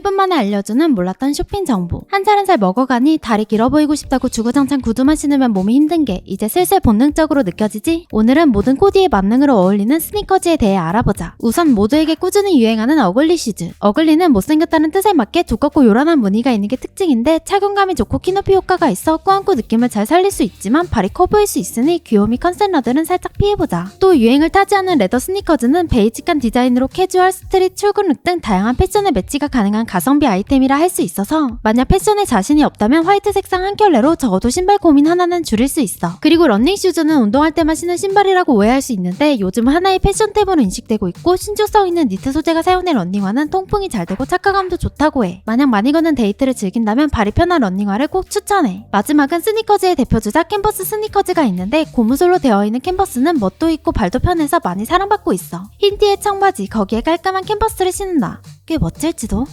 1분 만에 알려주는 몰랐던 쇼핑 정보. 한살 한 살 먹어가니 다리 길어 보이고 싶다고 주구장창 구두만 신으면 몸이 힘든 게 이제 슬슬 본능적으로 느껴지지? 오늘은 모든 코디의 만능으로 어울리는 스니커즈에 대해 알아보자. 우선 모두에게 꾸준히 유행하는 어글리 슈즈. 어글리는 못생겼다는 뜻에 맞게 두껍고 요란한 무늬가 있는 게 특징인데 착용감이 좋고 키높이 효과가 있어 꾸안꾸 느낌을 잘 살릴 수 있지만 발이 커 보일 수 있으니 귀요미 컨셉러들은 살짝 피해보자. 또 유행을 타지 않은 레더 스니커즈는 베이직한 디자인으로 캐주얼, 스트릿, 출근룩 등 다양한 패션에 매치가 가능한 가성비 아이템이라 할 수 있어서 만약 패션에 자신이 없다면 화이트 색상 한 켤레로 적어도 신발 고민 하나는 줄일 수 있어. 그리고 러닝 슈즈는 운동할 때만 신는 신발이라고 오해할 수 있는데 요즘 하나의 패션 탭으로 인식되고 있고 신조성 있는 니트 소재가 사용된 러닝화는 통풍이 잘 되고 착화감도 좋다고 해. 만약 많이 걷는 데이트를 즐긴다면 발이 편한 러닝화를 꼭 추천해. 마지막은 스니커즈의 대표 주자 캔버스 스니커즈가 있는데 고무솔로 되어 있는 캔버스는 멋도 있고 발도 편해서 많이 사랑받고 있어. 흰 티에 청바지 거기에 깔끔한 캔버스를 신는다. 꽤 멋질지도.